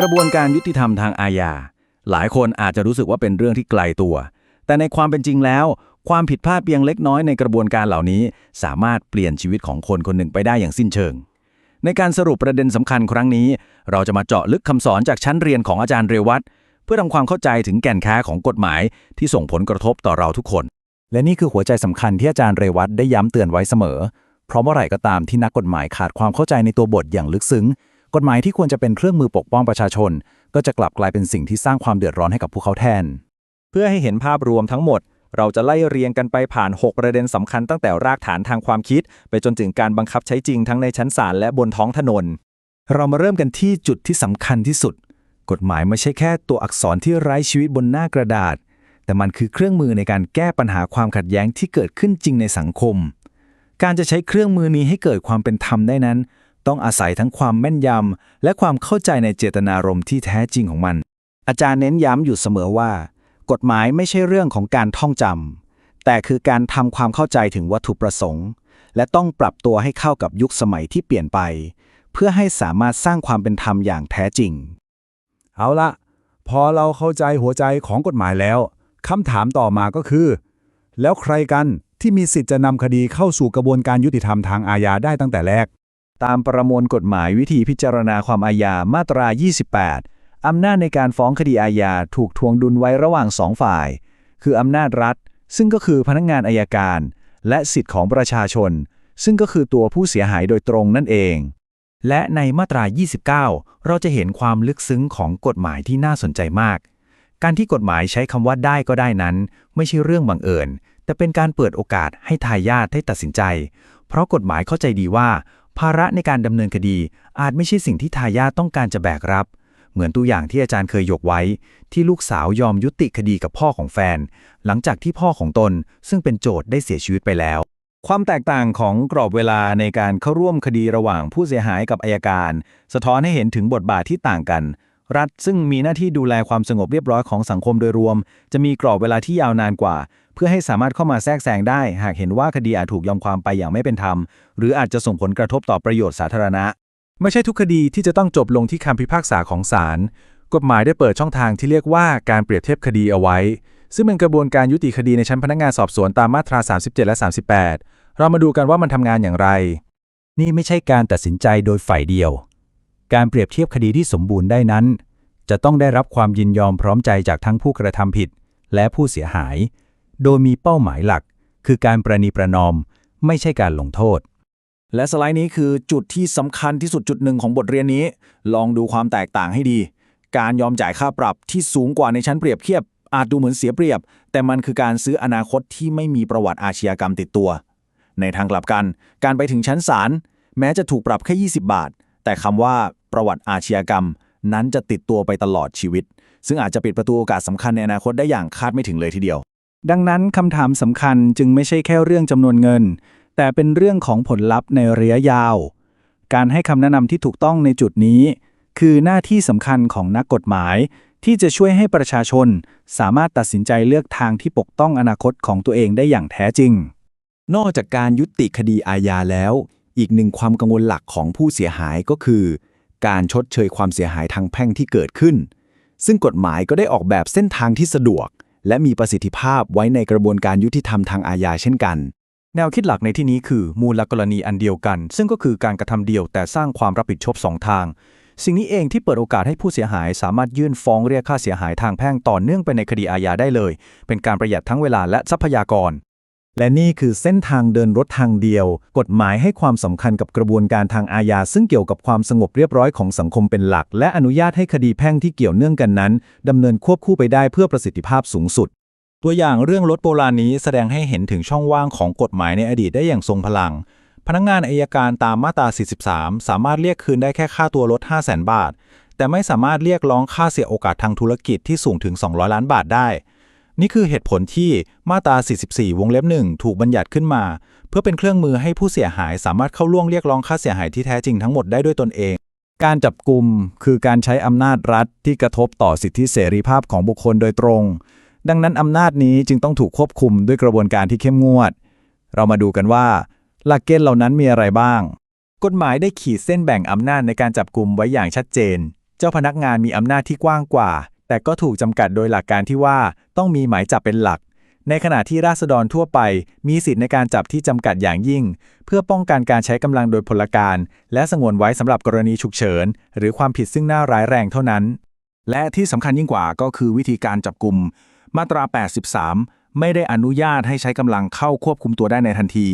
กระบวนการยุติธรรมทางอาญา หลายคนอาจจะรู้สึกว่าเป็นเรื่องที่ไกลตัว แต่ในความเป็นจริงแล้ว ความผิดพลาดเพียงเล็กน้อยในกระบวนการเหล่านี้ สามารถเปลี่ยนชีวิตของคนคนหนึ่งไปได้อย่างสิ้นเชิง ในการสรุปประเด็นสำคัญครั้งนี้ เราจะมาเจาะลึกคำสอนจากชั้นเรียนของอาจารย์เรวัตเพื่อทำความเข้าใจถึงแก่นแท้ของกฎหมายที่ส่งผลกระทบต่อเราทุกคน และนี่คือหัวใจสำคัญที่อาจารย์เรวัตได้ย้ำเตือนไว้เสมอ เพราะเมื่อไหร่ก็ตามที่นักกฎหมายขาดความเข้าใจในตัวบทอย่างลึกซึ้ง กฎหมายที่ควรจะเป็นเครื่องมือปกป้องประชาชน ก็จะกลับกลายเป็นสิ่งที่สร้างความเดือดร้อนให้กับพวกเขาแทน เพื่อให้เห็นภาพรวมทั้งหมด เราจะไล่เรียงกันไปผ่าน 6 ประเด็นสำคัญตั้งแต่รากฐานทางความคิด ไปจนถึงการบังคับใช้จริงทั้งในชั้นศาลและบนท้องถนน เรามาเริ่มกันที่จุดที่สำคัญที่สุด กฎหมายไม่ใช่แค่ตัวอักษรที่ไร้ชีวิตบนหน้ากระดาษ แต่มันคือเครื่องมือในการแก้ปัญหาความขัดแย้งที่เกิดขึ้นจริงในสังคม การจะใช้เครื่องมือนี้ให้เกิดความเป็นธรรมได้นั้น ต้องอาศัยทั้งความแม่นยำ และความเข้าใจในเจตนารมณ์ที่แท้จริงของมัน อาจารย์เน้นย้ำอยู่เสมอว่า กฎหมายไม่ใช่เรื่องของการท่องจำแต่คือการทำความเข้าใจถึงวัตถุประสงค์ และต้องปรับตัวให้เข้ากับยุคสมัยที่เปลี่ยนไป เพื่อให้สามารถสร้างความเป็นธรรมอย่างแท้จริง เอาละพอเราเข้าใจหัวใจของกฎหมายแล้วคำถามต่อมาก็คือ แล้วใครกันที่มีสิทธิ์จะนำคดีเข้าสู่กระบวนการยุติธรรมทางอาญาได้ตั้งแต่แรก ตามประมวลกฎหมายวิธีพิจารณาความอาญามาตรา 28 อำนาจในการฟ้องคดีอาญาถูกทวงดุลไว้ระหว่างสองฝ่าย คืออำนาจรัฐ ซึ่งก็คือพนักงานอายการ และสิทธิของประชาชน ซึ่งก็คือตัวผู้เสียหายโดยตรงนั่นเอง และในมาตรา 29 เราจะเห็นความลึกซึ้งของกฎหมายที่น่าสนใจมาก การที่กฎหมายใช้คำว่าได้ก็ได้นั้น ไม่ใช่เรื่องบังเอิญ แต่เป็นการเปิดโอกาสให้ทายาทได้ตัดสินใจ เพราะกฎหมายเข้าใจดีว่า ภาระในการดำเนินคดีอาจไม่ใช่สิ่งที่ทายาทต้องการจะแบกรับ เหมือนตัวอย่างที่อาจารย์เคยยกไว้ ที่ลูกสาวยอมยุติคดีกับพ่อของแฟน หลังจากที่พ่อของตน ซึ่งเป็นโจทย์ได้เสียชีวิตไปแล้ว ความแตกต่างของกรอบเวลาในการเข้าร่วมคดีระหว่างผู้เสียหายกับอายการ สะท้อนให้เห็นถึงบทบาทที่ต่างกัน รัฐซึ่งมีหน้าที่ดูแลความสงบเรียบร้อยของสังคมโดยรวม จะมีกรอบเวลาที่ยาวนานกว่า เพื่อให้สามารถเข้ามาแทรกแซงได้ หากเห็นว่าคดีอาจถูกยอมความไปอย่างไม่เป็นธรรม หรืออาจจะส่งผลกระทบต่อประโยชน์สาธารณะ ไม่ใช่ทุกคดีที่จะต้องจบลงที่คำพิพากษาของศาลกฎหมายได้เปิดช่องทางที่เรียกว่าการเปรียบเทียบคดีเอาไว้ ซึ่งเป็นกระบวนการยุติคดีในชั้นพนักงานสอบสวนตามมาตรา 37 และ 38 เรามาดูกันว่ามันทำงานอย่างไร นี่ไม่ใช่การตัดสินใจโดยฝ่ายเดียว การเปรียบเทียบคดีที่สมบูรณ์ได้นั้น จะต้องได้รับความยินยอมพร้อมใจจากทั้งผู้กระทำผิด และผู้เสียหาย โดยมีเป้าหมายหลัก คือการประนีประนอม ไม่ใช่การลงโทษ และสไลด์นี้คือจุดที่สำคัญที่สุดจุดหนึ่งของบทเรียนนี้ ลองดูความแตกต่างให้ดี การยอมจ่ายค่าปรับที่สูงกว่าในชั้นเปรียบเทียบ อาจดูเหมือนเสียเปรียบ แต่มันคือการซื้ออนาคตที่ไม่มีประวัติอาชญากรรมติดตัว ในทางกลับกัน การไปถึงชั้นศาลแม้จะถูกปรับแค่ 20 บาท แต่คำว่าประวัติอาชญากรรม นั้นจะติดตัวไปตลอดชีวิต ซึ่งอาจจะปิดประตูโอกาสสำคัญในอนาคตได้อย่างคาดไม่ถึงเลยทีเดียว ดังนั้นคำถามสำคัญจึงไม่ใช่แค่เรื่องจำนวนเงิน แต่เป็นเรื่องของผลลัพธ์ในระยะยาว การให้คำแนะนำที่ถูกต้องในจุดนี้ คือหน้าที่สำคัญของนักกฎหมาย ที่จะช่วยให้ประชาชน สามารถตัดสินใจเลือกทางที่ปกป้องอนาคตของตัวเองได้อย่างแท้จริง นอกจากการยุติคดีอาญาแล้ว อีกหนึ่งความกังวลหลักของผู้เสียหายก็คือ การชดเชยความเสียหายทางแพ่งที่เกิดขึ้น ซึ่งกฎหมายก็ได้ออกแบบเส้นทางที่สะดวก และมีประสิทธิภาพไว้ในกระบวนการยุติธรรมทางอาญาเช่นกัน แนวคิดหลักในที่นี้คือ มูลกรณีอันเดียวกัน ซึ่งก็คือการกระทำเดียวแต่สร้างความรับผิดชอบสองทาง สิ่งนี้เองที่เปิดโอกาสให้ผู้เสียหาย สามารถยื่นฟ้องเรียกค่าเสียหายทางแพ่งต่อเนื่องไปในคดีอาญาได้เลย เป็นการประหยัดทั้งเวลาและทรัพยากร และนี่คือเส้นทางเดินรถทางเดียว กฎหมายให้ความสำคัญกับกระบวนการทางอาญาซึ่งเกี่ยวกับความสงบเรียบร้อยของสังคมเป็นหลัก และอนุญาตให้คดีแพ่งที่เกี่ยวเนื่องกันนั้นดำเนินควบคู่ไปได้เพื่อประสิทธิภาพสูงสุด ตัวอย่างเรื่องรถโบราณนี้แสดงให้เห็นถึงช่องว่างของกฎหมายในอดีตได้อย่างทรงพลัง พนักงานอายการตามมาตรา 43 สามารถเรียกคืนได้แค่ค่าตัวรถ 5 0 0 0 0 0บาท แต่ไม่สามารถเรียกร้องค่าเสียโอกาสทางธุรกิจที่สูงถึง 200 ล้านบาทได้ นี่คือเหตุผลที่มาตรา 44 วงเล็บหนึ่งถูกบัญญัติขึ้นมา เพื่อเป็นเครื่องมือให้ผู้เสียหายสามารถเข้าล่วงเรียกร้องค่าเสียหายที่แท้จริงทั้งหมดได้ด้วยตนเอง การจับกลุ่มคือการใช้อำนาจรัฐที่กระทบต่อสิทธิเสรีภาพของบุคคลโดยตรง ดังนั้นอำนาจนี้จึงต้องถูกควบคุมด้วยกระบวนการที่เข้มงวด เรามาดูกันว่า หลักเกณฑ์เหล่านั้นมีอะไรบ้าง กฎหมายได้ขีดเส้นแบ่งอำนาจในการจับกลุ่มไว้อย่างชัดเจน เจ้าพนักงานมีอำนาจที่กว้างกว่า แต่ก็ถูกจำกัดโดยหลักการที่ว่าต้องมีหมายจับเป็นหลัก ในขณะที่ราษฎรทั่วไป มีสิทธิในการจับที่จำกัดอย่างยิ่ง เพื่อป้องกันการใช้กำลังโดยพลการ และสงวนไว้สำหรับกรณีฉุกเฉิน หรือความผิดซึ่งหน้าร้ายแรงเท่านั้น และที่สำคัญยิ่งกว่าก็คือวิธีการจับกลุ่มมาตรา 83 ไม่ได้อนุญาตให้ใช้กำลังเข้าควบคุมตัวได้ในทันที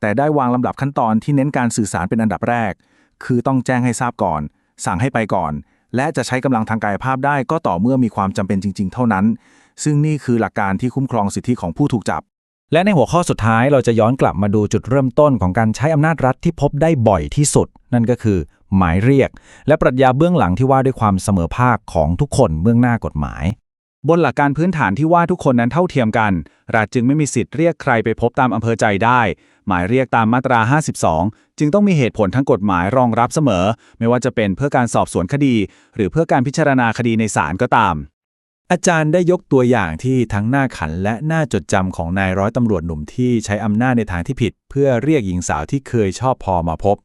แต่ได้วางลำดับขั้นตอนที่เน้นการสื่อสารเป็นอันดับแรก คือต้องแจ้งให้ทราบก่อน สั่งให้ไปก่อน และจะใช้กำลังทางกายภาพได้ก็ต่อเมื่อมีความจำเป็นจริง ๆ เท่านั้น ซึ่งนี่คือหลักการที่คุ้มครองสิทธิของผู้ถูกจับ และในหัวข้อสุดท้ายเราจะย้อนกลับมาดูจุดเริ่มต้นของการใช้อำนาจรัฐที่พบได้บ่อยที่สุด นั่นก็คือ หมายเรียก และปรัชญาเบื้องหลังที่ว่าด้วยความเสมอภาคของทุกคนเบื้องหน้ากฎหมาย บนหลักการพื้นฐานที่ว่าทุกคนนั้นเท่าเทียมกัน รัฐจึงไม่มีสิทธิ์เรียกใครไปพบตามอำเภอใจได้ หมายเรียกตามมาตรา 52 จึงต้องมีเหตุผลทั้งกฎหมายรองรับเสมอ ไม่ว่าจะเป็นเพื่อการสอบสวนคดี หรือเพื่อการพิจารณาคดีในศาลก็ตาม อาจารย์ได้ยกตัวอย่างที่ทั้งหน่าขันและหน่าจดจำของนายร้อยตำรวจหนุ่มที่ใช้อำนาจในทางที่ผิด เพื่อเรียกหญิงสาวที่เคยชอบพอมาพบ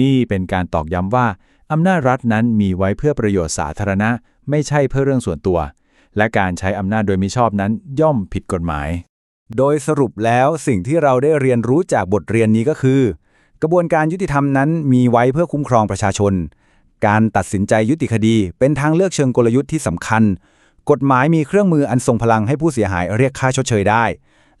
นี่เป็นการตอกย้ำว่าอำนาจรัฐนั้นมีไว้เพื่อประโยชน์สาธารณะ ไม่ใช่เพื่อเรื่องส่วนตัว และการใช้อำนาจโดยมิชอบนั้นย่อมผิดกฎหมาย โดยสรุปแล้วสิ่งที่เราได้เรียนรู้จากบทเรียนนี้ก็คือ กระบวนการยุติธรรมนั้นมีไว้เพื่อคุ้มครองประชาชน การตัดสินใจยุติคดีเป็นทางเลือกเชิงกลยุทธ์ที่สำคัญ กฎหมายมีเครื่องมืออันทรงพลังให้ผู้เสียหายเรียกค่าชดเชยได้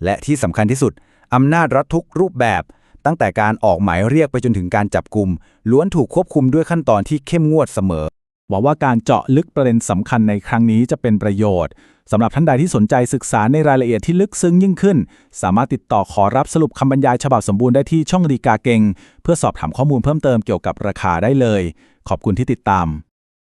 และที่สำคัญที่สุดอำนาจรัฐทุกรูปแบบ ตั้งแต่การออกหมายเรียกไปจนถึงการจับกลุ่มล้วนถูกควบคุมด้วยขั้นตอนที่เข้มงวดเสมอ หวังว่าการเจาะลึกประเด็นสำคัญในครั้งนี้จะเป็นประโยชน์สำหรับท่านใดที่สนใจศึกษาในรายละเอียดที่ลึกซึ้งยิ่งขึ้น สามารถติดต่อขอรับสรุปคำบรรยายฉบับสมบูรณ์ได้ที่ช่องรีกาเกงเพื่อสอบถามข้อมูลเพิ่มเติมเกี่ยวกับราคาได้เลย ขอบคุณที่ติดตาม